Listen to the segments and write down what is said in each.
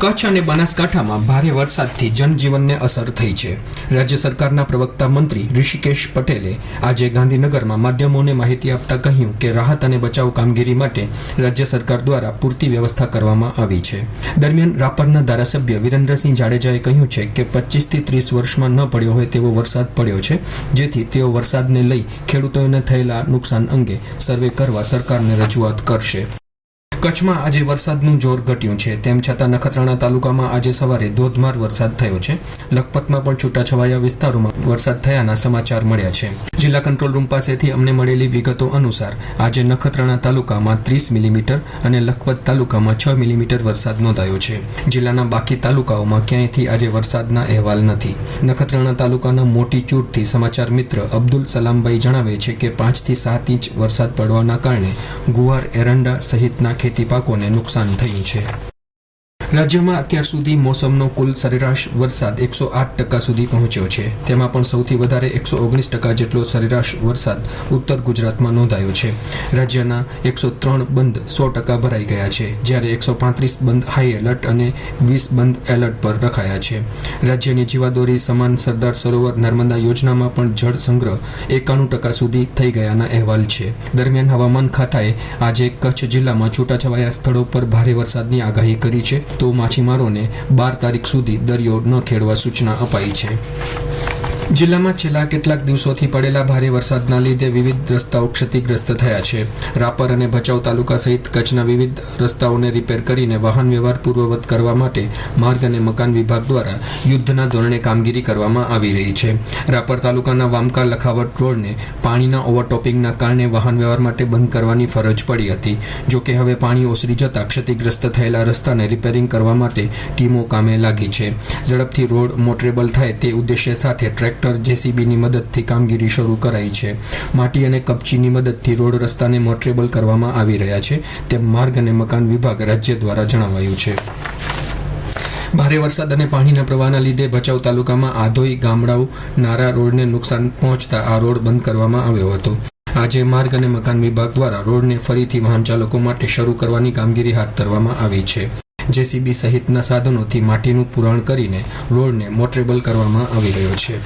કચ્છ અને બનાસકાંઠામાં ભારે વરસાદથી જનજીવનને અસર થઈ છે. રાજ્ય સરકારના પ્રવક્તા મંત્રી ઋષિકેશ પટેલે આજે ગાંધીનગરમાં માધ્યમોને માહિતી આપતા કહ્યું કે રાહત અને બચાવ કામગીરી માટે રાજ્ય સરકાર દ્વારા પૂરતી વ્યવસ્થા કરવામાં આવી છે. દરમિયાન રાપરના ધારાસભ્ય વિરેન્દ્રસિંહ જાડેજાએ કહ્યું છે કે પચીસથી ત્રીસ વર્ષમાં ન પડ્યો હોય તેવો વરસાદ પડ્યો છે, જેથી તેઓ વરસાદને લઈ ખેડૂતોને થયેલા નુકસાન અંગે સર્વે કરવા સરકારને રજૂઆત કરશે. કચ્છમાં આજે વરસાદનું જોર ઘટ્યું છે. તેમ છતાં નખત્રાણા તાલુકામાં આજે સવારે ધોધમાર વરસાદ થયો છે. લખપતમાં પણ છૂટાછવાયા વિસ્તારોમાં વરસાદ થયાના સમાચાર મળ્યા છે. જિલ્લા કંટ્રોલ રૂમ પાસેથી અમને મળેલી વિગતો અનુસાર, આજે નખત્રાણા તાલુકામાં ત્રીસ મિલીમીટર અને લખપત તાલુકામાં છ મિલીમીટર વરસાદ નોંધાયો છે. જિલ્લાના બાકી તાલુકાઓમાં ક્યાંયથી આજે વરસાદના અહેવાલ નથી. નખત્રાણા તાલુકાના મોટી ચૂંટથી સમાચાર મિત્ર અબ્દુલ સલામભાઈ જણાવે છે કે પાંચથી સાત ઇંચ વરસાદ પડવાના કારણે ગુવાર, એરંડા સહિતના ખેતી પાકોને નુકસાન થયું છે. રાજ્યમાં અત્યાર સુધી મોસમનો કુલ સરેરાશ વરસાદ એકસો આઠ ટકા સુધી પહોંચ્યો છે. તેમાં પણ સૌથી વધારે એકસો ઓગણીસ ટકા જેટલો સરેરાશ વરસાદ ઉત્તર ગુજરાતમાં નોંધાયો છે. રાજ્યના એકસો ત્રણ બંધ સો ટકા ભરાઈ ગયા છે, જ્યારે એકસો પાંત્રીસ બંધ હાઈ એલર્ટ અને વીસ બંધ એલર્ટ પર રખાયા છે. રાજ્યની જીવાદોરી સમાન સરદાર સરોવર નર્મદા યોજનામાં પણ જળ સંગ્રહ એકાણું ટકા સુધી થઈ ગયાના અહેવાલ છે. દરમિયાન હવામાન ખાતાએ આજે કચ્છ જિલ્લામાં છૂટાછવાયા સ્થળો પર ભારે વરસાદની આગાહી કરી છે. તો માછીમારોને બાર તારીખ સુધી દરિયો ન ખેડવા સૂચના અપાઈ છે. જિલ્લામાં છેલ્લા કેટલાક દિવસોથી પડેલા ભારે વરસાદના લીધે વિવિધ રસ્તાઓ ક્ષતિગ્રસ્ત થયા છે. રાપર અને ભચાઉ તાલુકા સહિત કચ્છના વિવિધ રસ્તાઓને રિપેર કરીને વાહન વ્યવહાર પૂર્વવત કરવા માટે માર્ગ અને મકાન વિભાગ દ્વારા યુદ્ધના ધોરણે કામગીરી કરવામાં આવી રહી છે. રાપર તાલુકાના વામકા લખાવટ રોડને પાણીના ઓવરટોપિંગના કારણે વાહન વ્યવહાર માટે બંધ કરવાની ફરજ પડી હતી. જોકે હવે પાણી ઓસરી જતા ક્ષતિગ્રસ્ત થયેલા રસ્તાને રિપેરિંગ કરવા માટે ટીમો કામે લાગી છે. ઝડપથી રોડ મોટરેબલ થાય તે ઉદ્દેશ્ય સાથે ટ્રેક્ટર જેસીબીની મદદથી કામગીરી શરૂ કરાઈ છે. માટી અને કપચીની મદદથી રોડ રસ્તાને મોટરેબલ કરવામાં આવી રહ્યા છે, તેમ માર્ગ અને મકાન વિભાગ રાજ્ય દ્વારા જણાવાયું છે. ભારે વરસાદ અને પાણીના પ્રવાહના લીધે ભચાઉ તાલુકામાં આધોઈ ગામડાઓ નારા રોડને નુકસાન પહોંચતા આ રોડ બંધ કરવામાં આવ્યો હતો. આજે માર્ગ અને મકાન વિભાગ દ્વારા રોડને ફરીથી વાહન ચાલકો માટે શરૂ કરવાની કામગીરી હાથ ધરવામાં આવી છે. જેસીબી સહિતના સાધનોથી માટીનું પુરાણ કરીને રોડને મોટરેબલ કરવામાં આવી રહ્યો છે.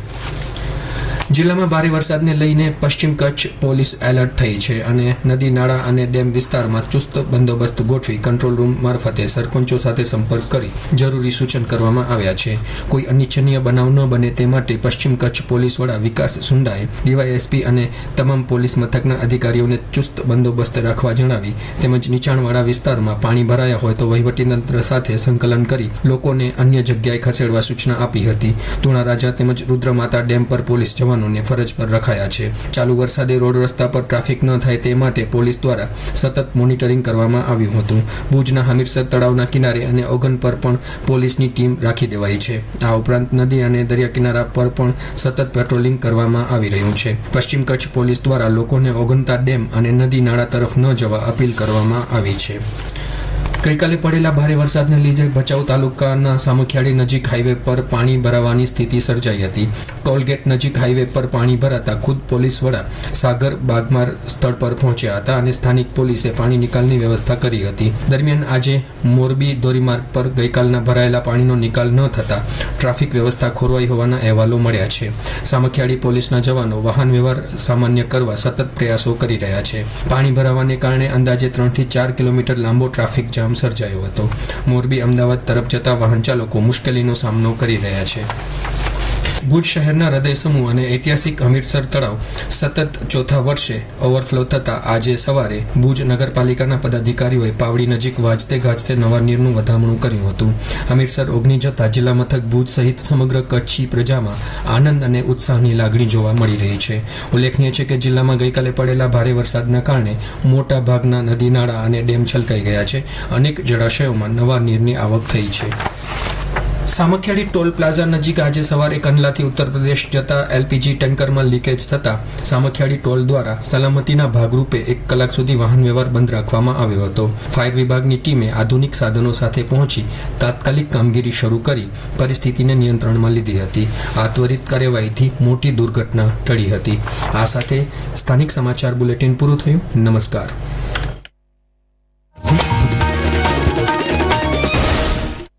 જિલ્લામાં ભારે વરસાદને લઈને પશ્ચિમ કચ્છ પોલીસ એલર્ટ થઈ છે અને નદી, નાળા અને ડેમ વિસ્તારમાં ચુસ્ત બંદોબસ્ત ગોઠવી કંટ્રોલ રૂમ મારફતે સરપંચો સાથે સંપર્ક કરી જરૂરી સૂચન કરવામાં આવ્યા છે. કોઈ અનિચ્છનીય બનાવ ન બને તે માટે પશ્ચિમ કચ્છ પોલીસ વડા વિકાસ સુંડાએ ડીવાયએસપી અને તમામ પોલીસ મથકના અધિકારીઓને ચુસ્ત બંદોબસ્ત રાખવા જણાવી તેમજ નીચાણવાળા વિસ્તારમાં પાણી ભરાયા હોય તો વહીવટીતંત્ર સાથે સંકલન કરી લોકોને અન્ય જગ્યાએ ખસેડવા સૂચના આપી હતી. તુણા રાજા તેમજ રુદ્રમાતા ડેમ પર પોલીસ જવાનો જવાનોને ફરજ પર રખાયા છે. ચાલુ વરસાદે રોડ રસ્તા પર ટ્રાફિક ન થાય તે માટે પોલીસ દ્વારા સતત મોનિટરિંગ કરવામાં આવ્યું હતું. ભુજના હમીરસર તળાવના કિનારે અને ઓગન પર પણ પોલીસની ટીમ રાખી દેવાઈ છે. આ ઉપરાંત નદી અને દરિયા કિનારા પર પણ સતત પેટ્રોલિંગ કરવામાં આવી રહ્યું છે. પશ્ચિમ કચ્છ પોલીસ દ્વારા લોકોને ઓગનતા ડેમ અને નદી નાળા તરફ ન જવા અપીલ કરવામાં આવી છે. ગઈકાલે પડેલા ભારે વરસાદને લીધે ભચાઉ તાલુકાના સામખિયાળી નજીક હાઈવે પર પાણી ભરાવાની સ્થિતિ સર્જાઈ હતી. ટોલગેટ નજીક હાઈવે પર પાણી ભરાતા ખુદ પોલીસ વડા સાગર બાગમાર સ્થળ પર પહોંચ્યા હતા અને સ્થાનિક પોલીસે પાણી નિકાલની વ્યવસ્થા કરી હતી. દરમિયાન આજે મોરબી ધોરીમાર્ગ પર ગઈકાલના ભરાયેલા પાણીનો નિકાલ ન થતા ટ્રાફિક વ્યવસ્થા ખોરવાઈ હોવાના અહેવાલો મળ્યા છે. સામખિયાળી પોલીસના જવાનો વાહન વ્યવહાર સામાન્ય કરવા સતત પ્રયાસો કરી રહ્યા છે. પાણી ભરાવાને કારણે અંદાજે ત્રણથી ચાર કિલોમીટર લાંબો ટ્રાફિક જામ જામ સર્જાયો હતો. મોરબી અમદાવાદ તરફ જતા વાહન ચાલકો મુશ્કેલીનો સામનો કરી રહ્યા છે. ભુજ શહેરના હૃદય સમૂહ અને ઐતિહાસિક હમીરસર તળાવ સતત ચોથા વર્ષે ઓવરફ્લો થતાં આજે સવારે ભુજ નગરપાલિકાના પદાધિકારીઓએ પાવડી નજીક વાજતે ગાજતે નવા નીરનું વધામણું કર્યું હતું. હમીરસર ઓગની જતા જિલ્લા મથક ભુજ સહિત સમગ્ર કચ્છી પ્રજામાં આનંદ અને ઉત્સાહની લાગણી જોવા મળી રહી છે. ઉલ્લેખનીય છે કે જિલ્લામાં ગઈકાલે પડેલા ભારે વરસાદના કારણે મોટા ભાગના નદી, નાળા અને ડેમ છલકાઈ ગયા છે. અનેક જળાશયોમાં નવા નીરની આવક થઈ છે. સામખિયાળી ટોલ પ્લાઝા નજીક આજે સવારે કંડલાથી ઉત્તર પ્રદેશ જતા એલપીજી ટેન્કરમાં લીકેજ થતા સામખિયાળી ટોલ દ્વારા સલામતીના ભાગરૂપે એક કલાક સુધી વાહન વ્યવહાર બંધ રાખવામાં આવ્યો હતો. ફાયર વિભાગની ટીમે આધુનિક સાધનો સાથે પહોંચી તાત્કાલિક કામગીરી શરૂ કરી, પરિસ્થિતિને નિયંત્રણમાં લીધી હતી. આ ત્વરિત કાર્યવાહીથી મોટી દુર્ઘટના ટળી હતી. આ સાથે સ્થાનિક સમાચાર બુલેટિન પૂરું થયું. નમસ્કાર.